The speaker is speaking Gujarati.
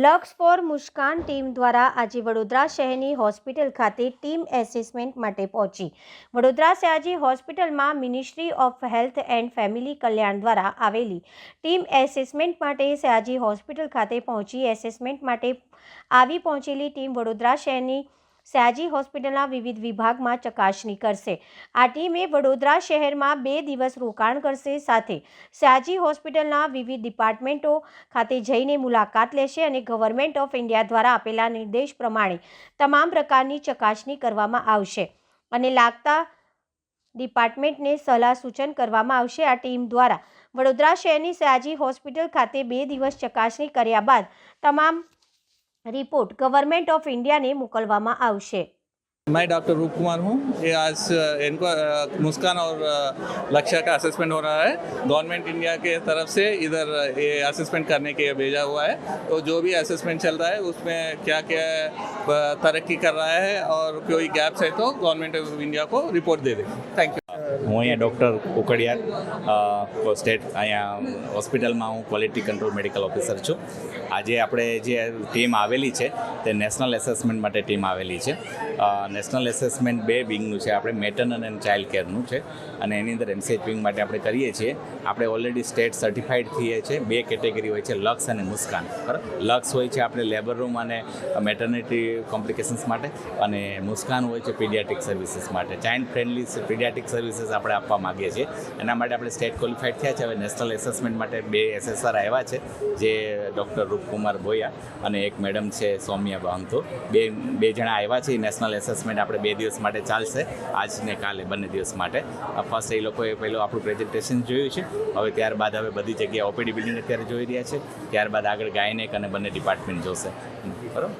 લક્સ ફોર મુસ્કાન ટીમ દ્વારા આજે વડોદરા શહેરની હોસ્પિટલ ખાતે ટીમ એસેસમેન્ટ માટે પહોંચી. વડોદરા સયાજી હોસ્પિટલમાં ministry of health and family કલ્યાણ દ્વારા આવેલી ટીમ એસેસમેન્ટ માટે સયાજી હોસ્પિટલ ખાતે પહોંચી એસેસમેન્ટ માટે આવી પહોંચેલી ટીમ વડોદરા શહેરની સયાજી હોસ્પિટલના વિવિધ વિભાગમાં ચકાસણી કરશે. આ ટીમે વડોદરા શહેરમાં બે દિવસ રોકાણ કરશે સાથે સયાજી હોસ્પિટલના વિવિધ ડિપાર્ટમેન્ટો ખાતે જઈને મુલાકાત લેશે અને ગવર્મેન્ટ ઓફ ઇન્ડિયા દ્વારા આપેલા નિર્દેશ પ્રમાણે તમામ પ્રકારની ચકાસણી કરવામાં આવશે અને લાગતા ડિપાર્ટમેન્ટને સલાહ સૂચન કરવામાં આવશે. આ ટીમ દ્વારા વડોદરા શહેરની સયાજી હોસ્પિટલ ખાતે બે દિવસ ચકાસણી કર્યા બાદ તમામ रिपोर्ट गवर्नमेंट ऑफ़ इंडिया ने મોકલવામાં આવશે मैं डॉक्टर रूप कुमार हूँ। ये आज इनको मुस्कान और लक्ष्य का असेसमेंट हो रहा है। गवर्नमेंट इंडिया के तरफ़ से इधर ये असेसमेंट करने के लिए भेजा हुआ है। तो जो भी असेसमेंट चल रहा है, उसमें क्या क्या तरक्की कर रहा है और कोई गैप्स है तो गवर्नमेंट ऑफ़ इंडिया को रिपोर्ट दे देंगे। थैंक यू હું અહીંયા ડૉક્ટર કુકડિયાર સ્ટેટ અહીંયા હોસ્પિટલમાં હું ક્વોલિટી કંટ્રોલ મેડિકલ ઓફિસર છું. આજે આપણે જે ટીમ આવેલી છે તે નેશનલ એસેસમેન્ટ માટે ટીમ આવેલી છે. નેશનલ એસેસમેન્ટ બે વિંગનું છે. આપણે મેટર્નલ એન્ડ ચાઇલ્ડ કેરનું છે. અને એની અંદર એમસીએચ વિંગ માટે આપણે કરીએ છીએ. આપણે ઓલરેડી સ્ટેટ સર્ટિફાઈડ થઈએ છીએ બે કેટેગરી હોય છે લક્સ અને મુસ્કાન. બરાબર? લક્સ હોય છે આપણે લેબર રૂમ અને મેટર્નિટી કોમ્પ્લિકેશન્સ માટે અને મુસ્કાન હોય છે પીડિયાટિક સર્વિસીસ માટે. ચાઇલ્ડ ફ્રેન્ડલી પીડિયાટિક સર્વિસીસ આપણે આપવા માગીએ છીએ. એના માટે આપણે સ્ટેટ ક્વોલિફાઈડ થયા છે. હવે નેશનલ એસેસમેન્ટ માટે બે એસેસર આવ્યા છે, જે ડૉક્ટર રૂપકુમાર ભોયા અને એક મેડમ છે સૌમ્યા બાંધો. બે બે જણા આવ્યા છે. નેશનલ એસેસમેન્ટ આપણે બે દિવસ માટે ચાલશે. આજ ને કાલે બંને દિવસ માટે. ફર્સ્ટ એ લોકોએ પહેલું આપણું પ્રેઝન્ટેશન જોયું છે. હવે ત્યારબાદ હવે બધી જગ્યાએ ઓપીડી બિલ્ડિંગ અત્યારે જોઈ રહ્યા છે. ત્યારબાદ આગળ ગાયનેક અને બંને ડિપાર્ટમેન્ટ જોશે. બરાબર?